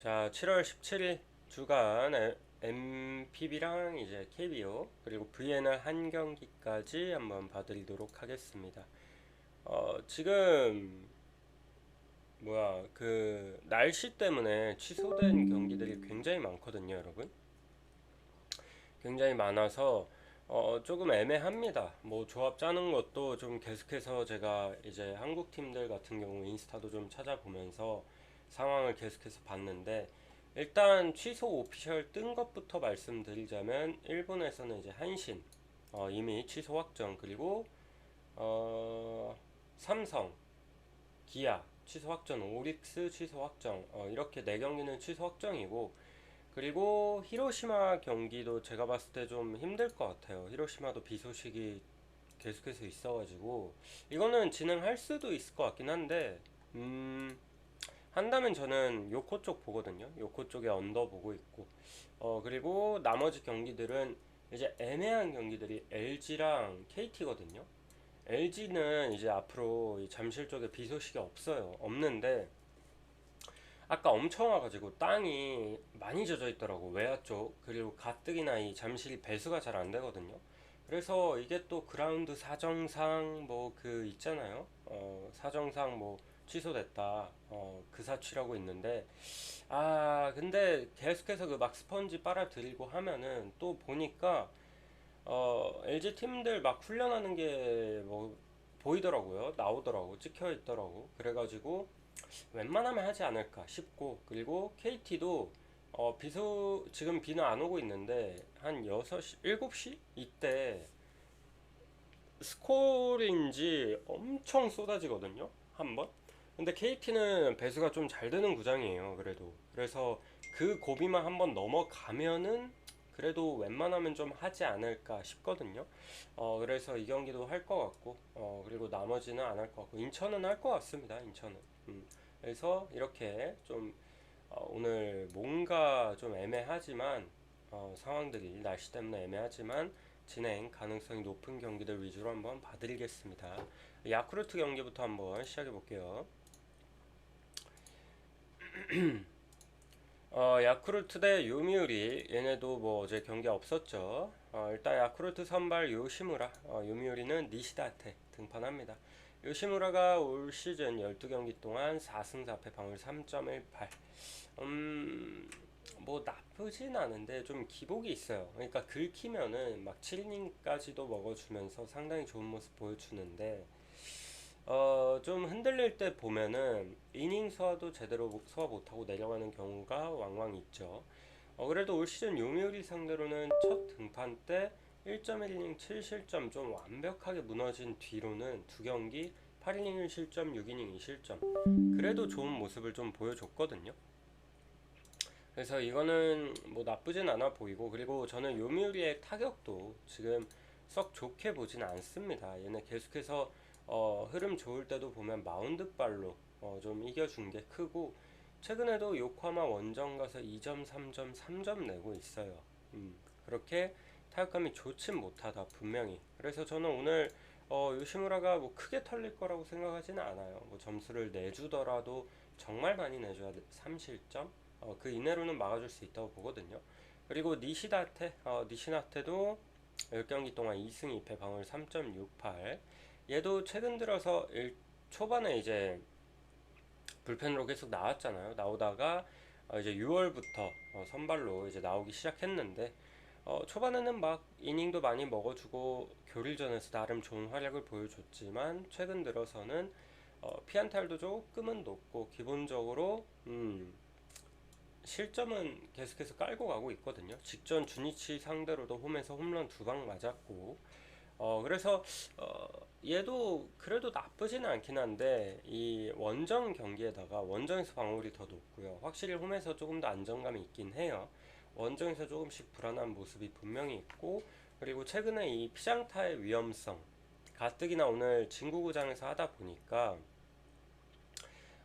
자, 7월 17일 주간 에- MPB랑 이제 KBO 그리고 VNL 한 경기까지 한번 봐드리도록 하겠습니다. 어, 지금 뭐야 그 날씨 때문에 취소된 경기들이 굉장히 많거든요, 여러분. 굉장히 많아서 어, 조금 애매합니다. 뭐 조합 짜는 것도 좀 계속해서 제가 이제 한국 팀들 같은 경우 인스타도 좀 찾아보면서 상황을 계속해서 봤는데 일단 취소 오피셜 뜬 것부터 말씀드리자면 일본에서는 이제 한신 어, 이미 취소 확정 그리고 어, 삼성, 기아 취소 확정, 오릭스 취소 확정 어, 이렇게 네 경기는 취소 확정이고 그리고 히로시마 경기도 제가 봤을 때 좀 힘들 것 같아요. 히로시마도 비 소식이 계속해서 있어가지고 이거는 진행할 수도 있을 것 같긴 한데 음. 한다면 저는 요코 쪽 보거든요. 요코 쪽에 언더 보고 있고. 어, 그리고 나머지 경기들은 이제 애매한 경기들이 LG랑 KT거든요. LG는 이제 앞으로 이 잠실 쪽에 비 소식이 없어요. 없는데 아까 엄청 와가지고 땅이 많이 젖어 있더라고. 외야 쪽. 그리고 가뜩이나 이 잠실이 배수가 잘 안 되거든요. 그래서 이게 또 그라운드 사정상 뭐 그 있잖아요. 어, 사정상 뭐 취소됐다. 어, 그 사취라고 있는데 아, 근데 계속해서 그 막 스펀지 빨아들이고 하면은 또 보니까 어, LG 팀들 막 훈련하는 게 뭐 보이더라고요. 나오더라고. 찍혀 있더라고. 그래가지고 웬만하면 하지 않을까 싶고 그리고 KT도 어, 비소 지금 비는 안 오고 있는데 한 6시, 7시 이때 스콜인지 엄청 쏟아지거든요. 한 번. 근데 KT는 배수가 좀 잘 되는 구장이에요. 그래도. 그래서 그 고비만 한번 넘어가면은 그래도 웬만하면 좀 하지 않을까 싶거든요. 어, 그래서 이 경기도 할 것 같고, 어, 그리고 나머지는 안 할 것 같고, 인천은 할 것 같습니다. 인천은. 음. 그래서 이렇게 좀 어, 오늘 뭔가 좀 애매하지만 어, 상황들이 날씨 때문에 애매하지만 진행 가능성이 높은 경기들 위주로 한번 봐드리겠습니다. 야쿠르트 경기부터 한번 시작해 볼게요. 어, 야쿠르트 대 요미우리 얘네도 뭐 어제 경기 없었죠. 어, 일단 야쿠르트 선발 요시무라 어, 요미우리는 니시다테 등판합니다. 요시무라가 올 시즌 12경기 동안 4승 4패 방울 3.18 음, 뭐 나쁘진 않은데 좀 기복이 있어요. 그러니까 긁히면은 막 7이닝까지도 먹어주면서 상당히 좋은 모습 보여주는데 어, 좀 흔들릴 때 보면은 이닝 소화도 제대로 소화 못하고 내려가는 경우가 왕왕 있죠. 어, 그래도 올 시즌 요미우리 상대로는 첫 등판 때 1.1이닝 7실점 좀 완벽하게 무너진 뒤로는 두 경기 8이닝 1실점, 6이닝 2실점. 그래도 좋은 모습을 좀 보여줬거든요. 그래서 이거는 뭐 나쁘진 않아 보이고 그리고 저는 요미우리의 타격도 지금 썩 좋게 보진 않습니다. 얘네 계속해서 어, 흐름 좋을 때도 보면 마운드 발로 어, 좀 이겨준 게 크고 최근에도 요코하마 원정 가서 2점, 3점, 3점 내고 있어요. 음, 그렇게 타격감이 좋진 못하다 분명히. 그래서 저는 오늘 어, 요시무라가 뭐 크게 털릴 거라고 생각하지는 않아요. 뭐 점수를 내주더라도 정말 많이 내줘야 돼. 3실점? 어, 그 이내로는 막아줄 수 있다고 보거든요. 그리고 니시다테, 어, 니시나테도 10경기 동안 2승 2패 방울 3.68. 얘도 최근 들어서 일, 초반에 이제 불펜으로 계속 나왔잖아요. 나오다가 어, 이제 6월부터 어, 선발로 이제 나오기 시작했는데 어, 초반에는 막 이닝도 많이 먹어주고 교릴전에서 나름 좋은 활약을 보여줬지만 최근 들어서는 어, 피안탈도 조금은 높고 기본적으로 음, 실점은 계속해서 깔고 가고 있거든요. 직전 주니치 상대로도 홈에서 홈런 두 방 맞았고 어, 그래서, 어, 얘도 그래도 나쁘지는 않긴 한데, 이 원정 경기에다가 원정에서 방어율이 더 높고요. 확실히 홈에서 조금 더 안정감이 있긴 해요. 원정에서 조금씩 불안한 모습이 분명히 있고, 그리고 최근에 이 피장타의 위험성, 가뜩이나 오늘 진구구장에서 하다 보니까,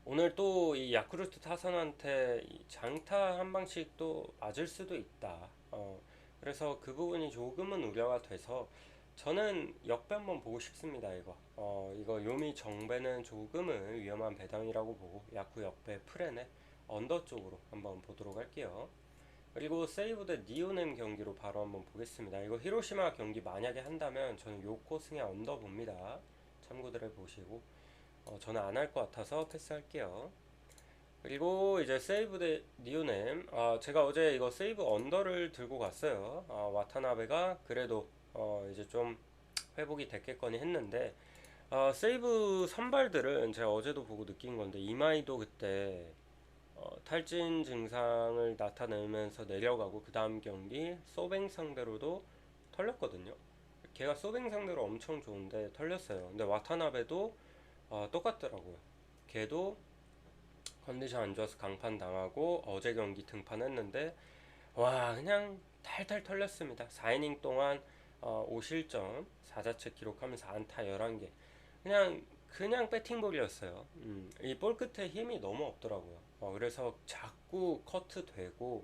오늘 또 이 야쿠르트 타선한테 이 장타 한 방씩 또 맞을 수도 있다. 어, 그래서 그 부분이 조금은 우려가 돼서 저는 역배 한번 보고 싶습니다, 이거. 어, 이거 요미 정배는 조금은 위험한 배당이라고 보고 야쿠 역배 프레네 언더 쪽으로 한번 보도록 할게요. 그리고 세이브 대 니오넴 경기로 바로 한번 보겠습니다. 이거 히로시마 경기 만약에 한다면 저는 요코 승에 언더 봅니다. 참고들 해보시고 어, 저는 안 할 것 같아서 패스할게요. 그리고 이제 세이브 대 니오넴 아, 제가 어제 이거 세이브 언더를 들고 갔어요. 아, 와타나베가 그래도 어, 이제 좀 회복이 됐겠거니 했는데 아, 세이브 선발들은 제가 어제도 보고 느낀 건데 이마이도 그때 어, 탈진 증상을 나타내면서 내려가고 그 다음 경기 소뱅 상대로도 털렸거든요. 걔가 소뱅 상대로 엄청 좋은데 털렸어요. 근데 와타나베도 어, 똑같더라고요. 걔도 컨디션 안 좋아서 강판 당하고 어제 경기 등판했는데 와 그냥 탈탈 털렸습니다. 4이닝 동안 어, 5실점 4자책 기록하면서 안타 11개 그냥 그냥 배팅볼이었어요. 음, 이볼 끝에 힘이 너무 없더라고요. 어, 그래서 자꾸 커트 되고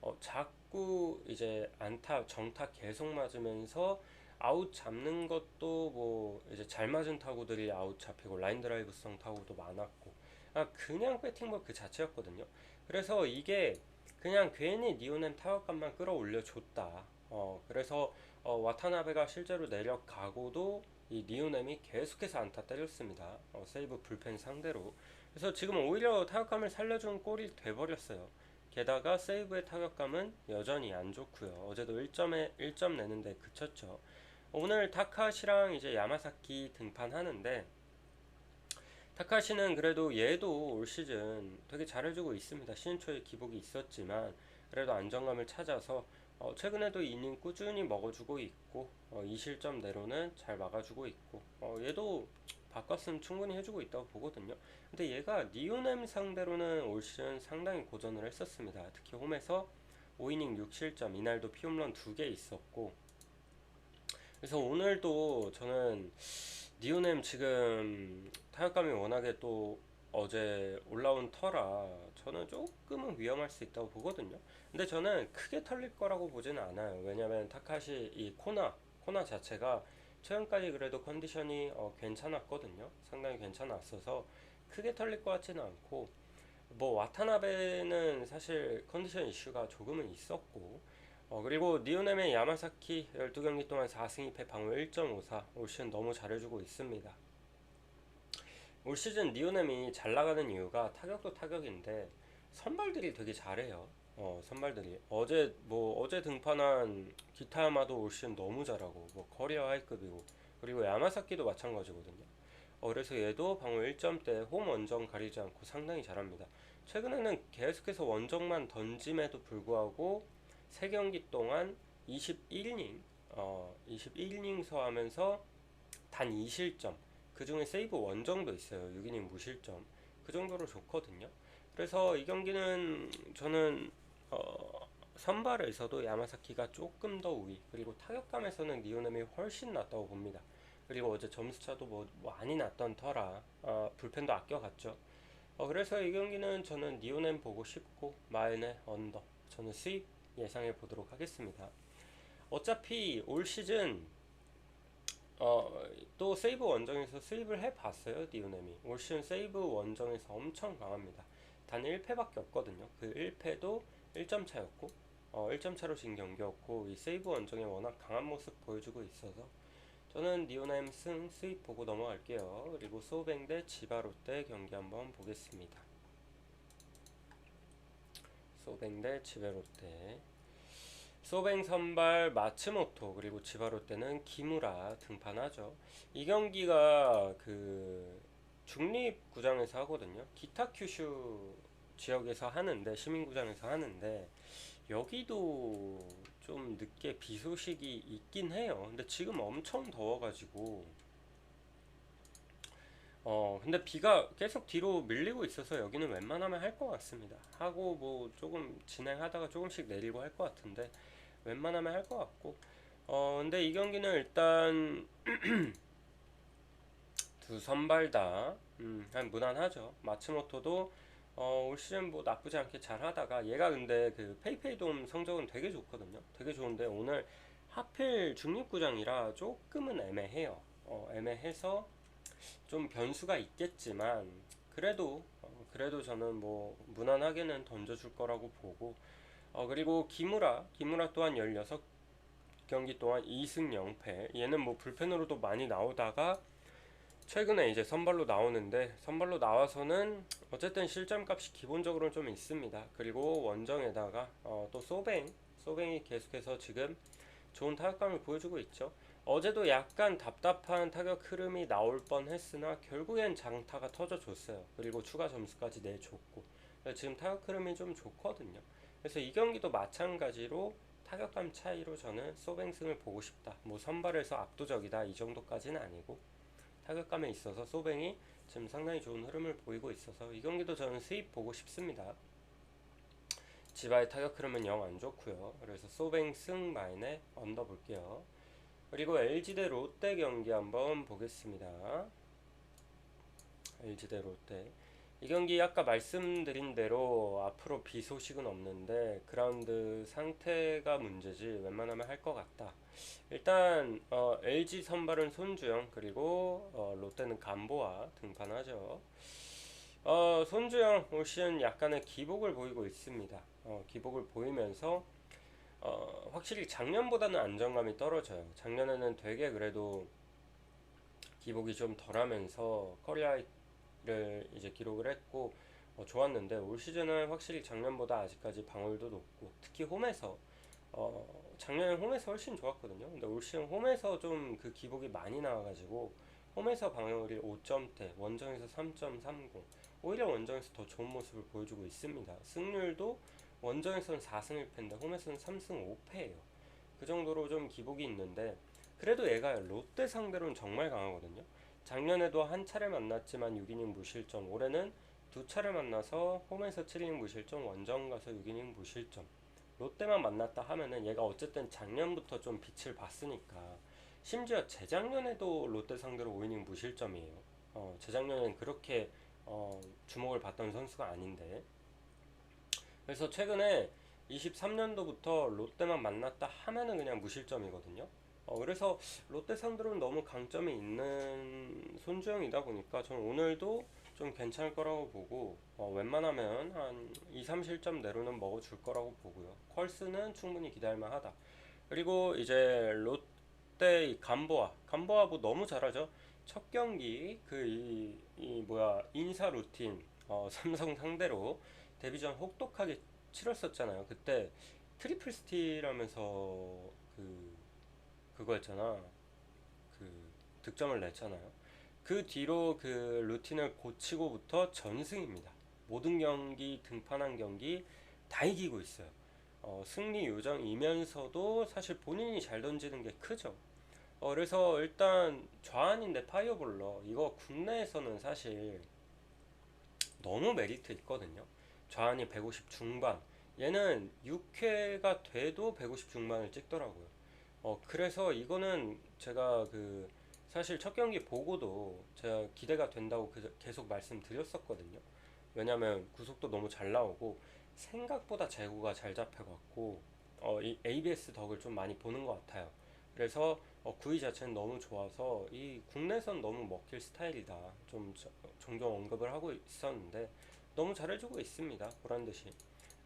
어, 자꾸 이제 안타 정타 계속 맞으면서 아웃 잡는 것도 뭐 이제 잘 맞은 타구들이 아웃 잡히고 라인 드라이브성 타구도 많았고 아 그냥 배팅볼 그 자체였거든요. 그래서 이게 그냥 괜히 니오넴 타격감만 끌어올려 줬다. 어 그래서 어, 와타나베가 실제로 내려가고도 이 니오넴이 계속해서 안타 때렸습니다. 어, 세이브 불펜 상대로. 그래서 지금 오히려 타격감을 살려준 꼴이 돼버렸어요. 게다가 세이브의 타격감은 여전히 안 좋고요. 어제도 1점에 1점 내는데 그쳤죠. 오늘 타카시랑 이제 야마사키 등판하는데 타카시는 그래도 얘도 올 시즌 되게 잘해주고 있습니다. 초에 기복이 있었지만 그래도 안정감을 찾아서 어, 최근에도 이닝 꾸준히 먹어주고 있고 어, 2실점 내로는 잘 막아주고 있고 어, 얘도 바꿨으면 충분히 해주고 있다고 보거든요. 근데 얘가 니오넴 상대로는 올 시즌 상당히 고전을 했었습니다. 특히 홈에서 5이닝 6실점 이날도 피홈런 2개 있었고 그래서 오늘도 저는 니오넴 지금 타격감이 워낙에 또 어제 올라온 터라 저는 조금은 위험할 수 있다고 보거든요. 근데 저는 크게 털릴 거라고 보지는 않아요. 왜냐면 타카시 이 코나 코나 자체가 최근까지 그래도 컨디션이 어, 괜찮았거든요. 상당히 괜찮았어서 크게 털릴 것 같지는 않고 뭐 와타나베는 사실 컨디션 이슈가 조금은 있었고 어, 그리고 니오넴의 야마사키 12경기 동안 4승 2패 방어 1.54 올 시즌 너무 잘해주고 있습니다. 올 시즌 니오넴이 잘 나가는 이유가 타격도 타격인데 선발들이 되게 잘해요. 어, 선발들이 어제 뭐 어제 등판한 기타야마도 올 시즌 너무 잘하고 뭐 커리어 하이급이고 그리고 야마사키도 마찬가지거든요. 어, 그래서 얘도 방어 1점대 홈 원정 가리지 않고 상당히 잘합니다. 최근에는 계속해서 원정만 던짐에도 불구하고 3경기 동안 21이닝 어, 21이닝 서하면서 단 2실점 그 중에 세이브 원 정도 있어요 6이닝 무실점. 그 정도로 좋거든요. 그래서 이 경기는 저는 어, 선발에서도 야마사키가 조금 더 우위 그리고 타격감에서는 니오넴이 훨씬 낫다고 봅니다. 그리고 어제 점수차도 뭐, 뭐 많이 났던 터라 어, 불펜도 아껴갔죠. 어, 그래서 이 경기는 저는 니오넴 보고 싶고 마엔의 언더 저는 수입 예상해 보도록 하겠습니다. 어차피 올 시즌 어, 또 세이브 원정에서 세이브를 해봤어요 디오넴이 올 시즌 세이브 원정에서 엄청 강합니다. 단 1패밖에 없거든요. 그 1패도 1점 차였고 어, 1점 차로 진 경기였고 이 세이브 원정에 워낙 강한 모습 보여주고 있어서 저는 니오넴 승 수입 보고 넘어갈게요. 그리고 소뱅 대 지바롯데 경기 한번 보겠습니다. 소뱅 대 지베롯데 소뱅 선발 마츠모토 그리고 지바롯데는 기무라 등판하죠. 이 경기가 그 중립 구장에서 하거든요. 기타 큐슈 지역에서 하는데 시민 구장에서 하는데 여기도 좀 늦게 비 소식이 있긴 해요. 근데 지금 엄청 더워가지고 어 근데 비가 계속 뒤로 밀리고 있어서 여기는 웬만하면 할 것 같습니다. 하고 뭐 조금 진행하다가 조금씩 내리고 할 것 같은데 웬만하면 할 것 같고 어 근데 이 경기는 일단 두 선발 다 음, 한 무난하죠. 마츠모토도 어, 올 시즌 뭐 나쁘지 않게 잘 하다가 얘가 근데 그 페이페이돔 성적은 되게 좋거든요. 되게 좋은데 오늘 하필 중립구장이라 조금은 애매해요. 어, 애매해서 좀 변수가 있겠지만 그래도 어, 그래도 저는 뭐 무난하게는 던져줄 거라고 보고 어 그리고 기무라 기무라 또한 16경기 동안 2승 0패 얘는 뭐 불펜으로도 많이 나오다가 최근에 이제 선발로 나오는데 선발로 나와서는 어쨌든 실점값이 기본적으로 좀 있습니다. 그리고 원정에다가 어, 또 소뱅 소뱅이 계속해서 지금 좋은 타격감을 보여주고 있죠. 어제도 약간 답답한 타격 흐름이 나올 뻔했으나 결국엔 장타가 터져줬어요. 그리고 추가 점수까지 내줬고 지금 타격 흐름이 좀 좋거든요. 그래서 이 경기도 마찬가지로 타격감 차이로 저는 소뱅승을 보고 싶다. 뭐 선발에서 압도적이다 이 정도까지는 아니고 타격감에 있어서 소뱅이 지금 상당히 좋은 흐름을 보이고 있어서 이 경기도 저는 수입 보고 싶습니다. 지바의 타격 흐름은 영 안 좋고요. 그래서 소뱅 승 마인에 언더 볼게요. 그리고 LG 대 롯데 경기 한번 보겠습니다. LG 대 롯데. 이 경기 아까 말씀드린 대로 앞으로 비 소식은 없는데 그라운드 상태가 문제지 웬만하면 할 것 같다. 일단 어, LG 선발은 손주영 그리고 어, 롯데는 간보아 등판하죠. 어, 손주영 올 시즌 약간의 기복을 보이고 있습니다. 어, 기복을 보이면서 어, 확실히 작년보다는 안정감이 떨어져요. 작년에는 되게 그래도 기복이 좀 덜하면서 커리어 를 이제 기록을 했고 어, 좋았는데 올 시즌은 확실히 작년보다 아직까지 방울도 높고 특히 홈에서 어, 작년에 홈에서 훨씬 좋았거든요. 근데 올 시즌 홈에서 좀 그 기복이 많이 나와가지고 홈에서 방울이 5점대, 원정에서 3.30 오히려 원정에서 더 좋은 모습을 보여주고 있습니다. 승률도 원정에서는 4승 1패인데 홈에서는 3승 5패예요. 그 정도로 좀 기복이 있는데 그래도 얘가 롯데 상대로는 정말 강하거든요. 작년에도 한 차례 만났지만 6이닝 무실점. 올해는 두 차례 만나서 홈에서 7이닝 무실점, 원정 가서 6이닝 무실점. 롯데만 만났다 하면은 얘가 어쨌든 작년부터 좀 빛을 봤으니까 심지어 재작년에도 롯데 상대로 5이닝 무실점이에요. 어, 재작년엔 그렇게 어, 주목을 받던 선수가 아닌데 그래서 최근에 23년도부터 롯데만 만났다 하면은 그냥 무실점이거든요. 어, 그래서 롯데 상대로는 너무 강점이 있는 손주영이다 보니까 저는 오늘도 좀 괜찮을 거라고 보고 어, 웬만하면 한 2, 3실점 내로는 먹어줄 거라고 보고요. 퀄스는 충분히 기다릴만 하다. 그리고 이제 롯데 간보아 간보아 뭐 너무 잘하죠. 첫 경기 그이 이 뭐야 인사 루틴 어, 삼성 상대로 데뷔전 혹독하게 치렀었잖아요. 그때 트리플 스틸하면서 그 그거였잖아. 그 득점을 냈잖아요. 그 뒤로 그 루틴을 고치고부터 전승입니다. 모든 경기 등판한 경기 다 이기고 있어요. 어, 승리 요정이면서도 사실 본인이 잘 던지는 게 크죠. 어, 그래서 일단 좌안인데 파이어볼러 이거 국내에서는 사실 너무 메리트 있거든요. 좌안이 150 중반. 얘는 6회가 돼도 150 중반을 찍더라고요. 어, 그래서 이거는 제가 그 사실 첫 경기 보고도 제가 기대가 된다고 그- 계속 말씀드렸었거든요. 왜냐면 구속도 너무 잘 나오고 생각보다 제구가 잘 잡혀갖고 어, 이 ABS 덕을 좀 많이 보는 것 같아요. 그래서 어, 구위 자체는 너무 좋아서 이 국내선 너무 먹힐 스타일이다. 좀 저- 종종 언급을 하고 있었는데 너무 잘해주고 있습니다. 보란 듯이.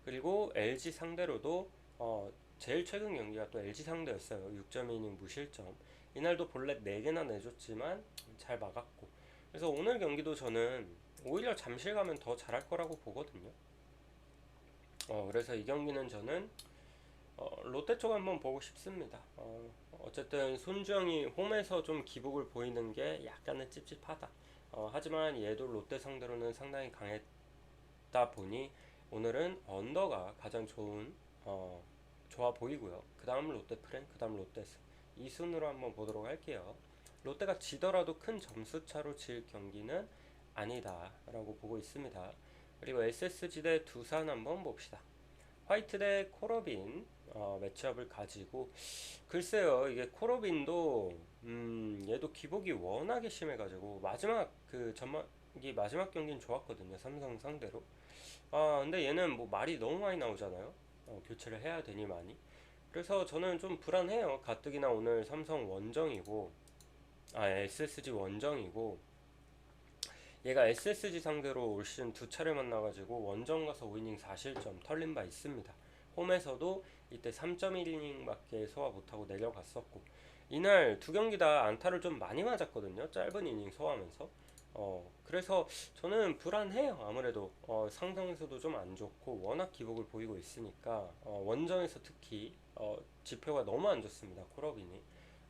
그리고 LG 상대로도 어, 제일 최근 경기가 또 LG 상대였어요. 6.2이닝 무실점. 이날도 볼넷 4개나 내줬지만 잘 막았고. 그래서 오늘 경기도 저는 오히려 잠실 가면 더 잘할 거라고 보거든요. 어, 그래서 이 경기는 저는 어, 롯데 쪽 한번 보고 싶습니다. 어, 어쨌든 손주영이 홈에서 좀 기복을 보이는 게 약간은 찝찝하다. 어, 하지만 얘도 롯데 상대로는 상당히 강했다 보니 오늘은 언더가 가장 좋은 어, 좋아 보이고요. 그 다음 롯데 프랭, 그 다음 롯데스 이 순으로 한번 보도록 할게요. 롯데가 지더라도 큰 점수 차로 질 경기는 아니다라고 보고 있습니다. 그리고 SSG 대 두산 한번 봅시다. 화이트 대 코러빈 어, 매치업을 가지고 글쎄요 이게 코러빈도 음, 얘도 기복이 워낙에 심해가지고 마지막 그 전반기 마지막 경기는 좋았거든요 삼성 상대로 아 근데 얘는 뭐 말이 너무 많이 나오잖아요 어, 교체를 해야 되니 많이 그래서 저는 좀 불안해요 가뜩이나 오늘 삼성 원정이고 아 SSG 원정이고 얘가 SSG 상대로 올 시즌 두 차례 만나가지고 원정 가서 5이닝 4실점 털린 바 있습니다. 홈에서도 이때 3.1이닝밖에 소화 못하고 내려갔었고 이날 두 경기 다 안타를 좀 많이 맞았거든요. 짧은 이닝 소화하면서. 어 그래서 저는 불안해요. 아무래도 어, 상상에서도 좀 안 좋고 워낙 기복을 보이고 있으니까 어, 원정에서 특히 어, 지표가 너무 안 좋습니다. 콜업이니.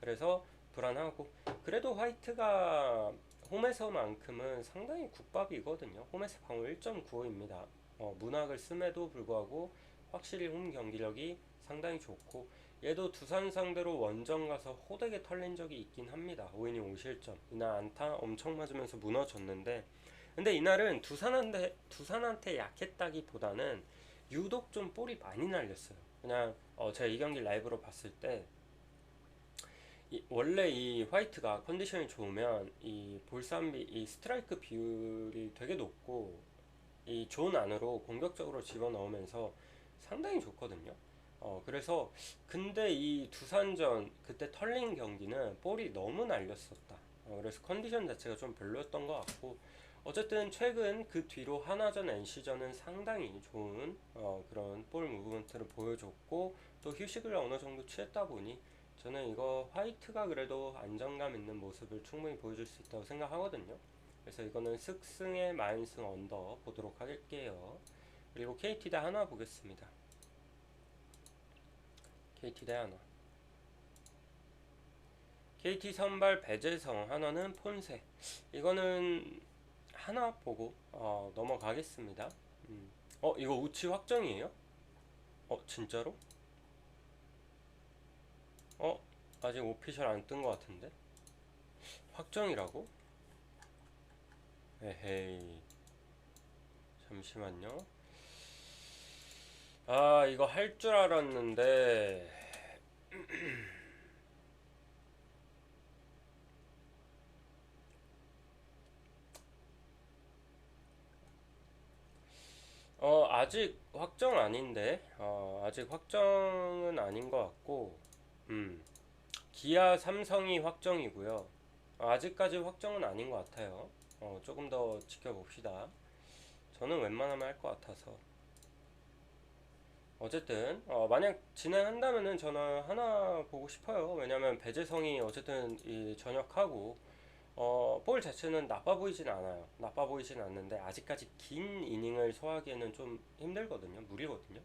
그래서 불안하고 그래도 화이트가 홈에서만큼은 상당히 국밥이거든요. 홈에서 방어 1.95입니다. 어, 문학을 씀에도 불구하고 확실히 홈 경기력이 상당히 좋고 얘도 두산 상대로 원정 가서 호되게 털린 적이 있긴 합니다. 5이닝 5실점. 이날 안타 엄청 맞으면서 무너졌는데 근데 이날은 두산한테 두산한테 약했다기보다는 유독 좀 볼이 많이 날렸어요. 그냥 어, 제가 이 경기 라이브로 봤을 때 이, 원래 이 화이트가 컨디션이 좋으면 이 볼삼비 이 스트라이크 비율이 되게 높고 이 존 안으로 공격적으로 집어넣으면서 상당히 좋거든요. 어 그래서 근데 이 두산전 그때 털린 경기는 볼이 너무 날렸었다. 어, 그래서 컨디션 자체가 좀 별로였던 것 같고 어쨌든 최근 그 뒤로 하나전 NC전은 상당히 좋은 어, 그런 볼 무브먼트를 보여줬고 또 휴식을 어느 정도 취했다 보니 저는 이거 화이트가 그래도 안정감 있는 모습을 충분히 보여줄 수 있다고 생각하거든요. 그래서 이거는 슥승의 만승 언더 보도록 할게요. 그리고 KT 대 하나 보겠습니다. KT 대 하나. KT 선발 배재성 하나는 폰세. 이거는 하나 보고 어, 넘어가겠습니다. 음. 어 이거 우치 확정이에요? 어 진짜로? 어 아직 오피셜 안 뜬 것 같은데? 확정이라고? 에헤이 잠시만요. 아 이거 할 줄 알았는데. 어 아직 확정 아닌데. 어 아직 확정은 아닌 것 같고. 음. 기아 삼성이 확정이고요. 어, 아직까지 확정은 아닌 것 같아요. 어 조금 더 지켜봅시다. 저는 웬만하면 할 것 같아서 어쨌든 어, 만약 진행한다면은 저는 하나 보고 싶어요. 왜냐면 배재성이 어쨌든 이 전역하고 어, 볼 자체는 나빠 보이진 않아요. 나빠 보이진 않는데 아직까지 긴 이닝을 소화하기에는 좀 힘들거든요. 무리거든요.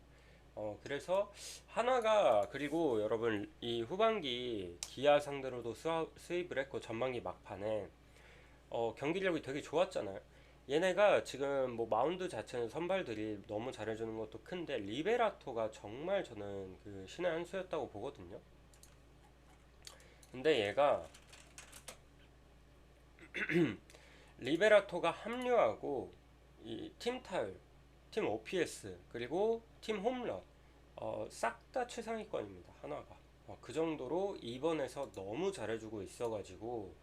어, 그래서 하나가 그리고 여러분 이 후반기 기아 상대로도 수하, 수입을 했고 전반기 막판에 어, 경기력이 되게 좋았잖아요. 얘네가 지금 뭐 마운드 자체는 선발들이 너무 잘해주는 것도 큰데 리베라토가 정말 저는 그 신의 한 수였다고 보거든요. 근데 얘가 리베라토가 합류하고 이 팀 타율, 팀 OPS 그리고 팀 홈런 어, 싹 다 최상위권입니다. 하나가 어, 그 정도로 2번에서 너무 잘해주고 있어가지고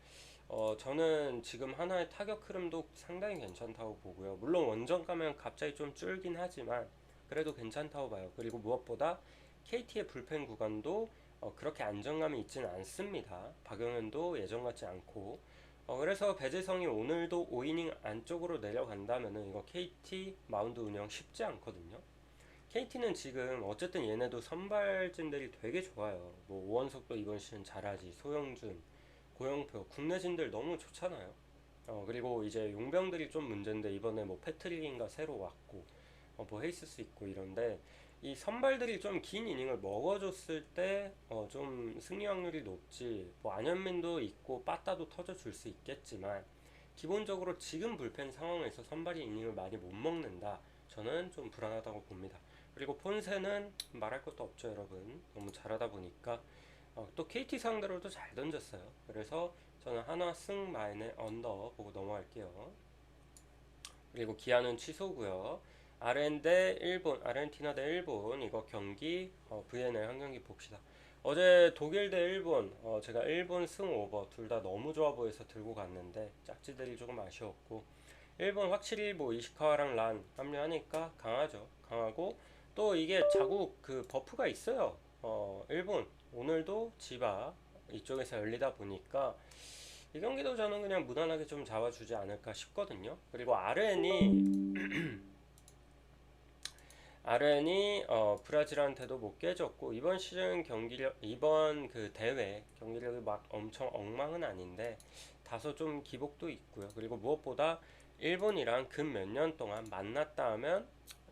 어, 저는 지금 하나의 타격 흐름도 상당히 괜찮다고 보고요. 물론 원정 가면 갑자기 좀 줄긴 하지만 그래도 괜찮다고 봐요. 그리고 무엇보다 KT의 불펜 구간도 어, 그렇게 안정감이 있지는 않습니다. 박영현도 예전 같지 않고 어, 그래서 배재성이 오늘도 5이닝 안쪽으로 내려간다면은 이거 KT 마운드 운영 쉽지 않거든요. KT는 지금 어쨌든 얘네도 선발진들이 되게 좋아요. 뭐 오원석도 이번 시즌 잘하지, 소영준, 고영표, 국내진들 너무 좋잖아요. 어 그리고 이제 용병들이 좀 문제인데 이번에 뭐 패트릭인가 새로 왔고 어, 뭐 헤이스스 있고 이런데 이 선발들이 좀 긴 이닝을 먹어줬을 때 어, 좀 승리 확률이 높지 뭐 안현민도 있고 빠따도 터져줄 수 있겠지만 기본적으로 지금 불펜 상황에서 선발이 이닝을 많이 못 먹는다. 저는 좀 불안하다고 봅니다. 그리고 폰세는 말할 것도 없죠 여러분. 너무 잘하다 보니까 어, 또 KT 상대로도 잘 던졌어요. 그래서 저는 하나 승 마인의 언더 보고 넘어갈게요. 그리고 기아는 취소고요. 대 일본, 아르헨티나 대 일본. 이거 경기 어, VNL 한 경기 봅시다. 어제 독일 대 일본. 어, 제가 일본 승 오버 둘 다 너무 좋아 보여서 들고 갔는데 짝지들이 조금 아쉬웠고. 일본 확실히 뭐 이시카와랑 란 합류하니까 강하죠. 강하고 또 이게 자국 그 버프가 있어요. 어, 일본 오늘도 지바 이쪽에서 열리다 보니까 이 경기도 저는 그냥 무난하게 좀 잡아주지 않을까 싶거든요. 그리고 RN이 RN이 어, 브라질한테도 못 깨졌고 이번 시즌 경기력 이번 그 대회 경기력이 막 엄청 엉망은 아닌데 다소 좀 기복도 있고요. 그리고 무엇보다 일본이랑 근 몇 년 동안 만났다 하면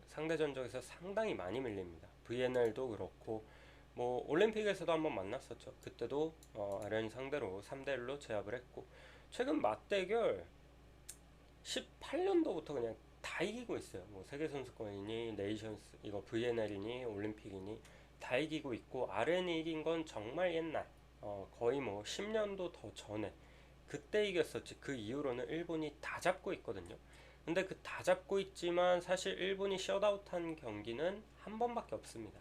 상대 전적에서 상당히 많이 밀립니다. VNL도 그렇고 뭐 올림픽에서도 한번 만났었죠. 그때도 어, RN 상대로 3대 1로 제압을 했고 최근 맞대결 18년도부터 그냥 다 이기고 있어요. 뭐 세계 선수권이니 네이션스 이거 VNL이니 올림픽이니 다 이기고 있고 RN이 이긴 건 정말 옛날 어, 거의 뭐 10년도 더 전에 그때 이겼었지 그 이후로는 일본이 다 잡고 있거든요. 근데 그 다 잡고 있지만 사실 일본이 셧아웃한 경기는 한 번밖에 없습니다.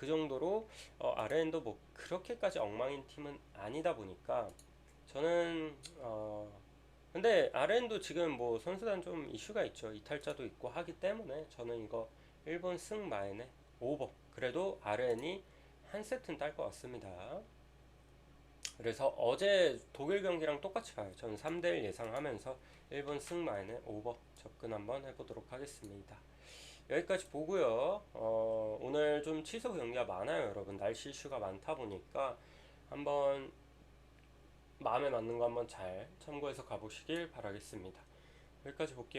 그 정도로 어, RN도 뭐 그렇게까지 엉망인 팀은 아니다 보니까 저는 어, 근데 RN도 지금 뭐 선수단 좀 이슈가 있죠. 이탈자도 있고 하기 때문에 저는 이거 일본 승 마인에 오버. 그래도 RN이 한 세트는 딸 것 같습니다. 그래서 어제 독일 경기랑 똑같이 가요. 저는 3대1 예상하면서 일본 승 마인에 오버 접근 한번 해보도록 하겠습니다. 여기까지 보고요. 어, 오늘 좀 취소 경기가 많아요, 여러분. 날씨 이슈가 많다 보니까 한번 마음에 맞는 거 한번 잘 참고해서 가보시길 바라겠습니다. 여기까지 볼게요.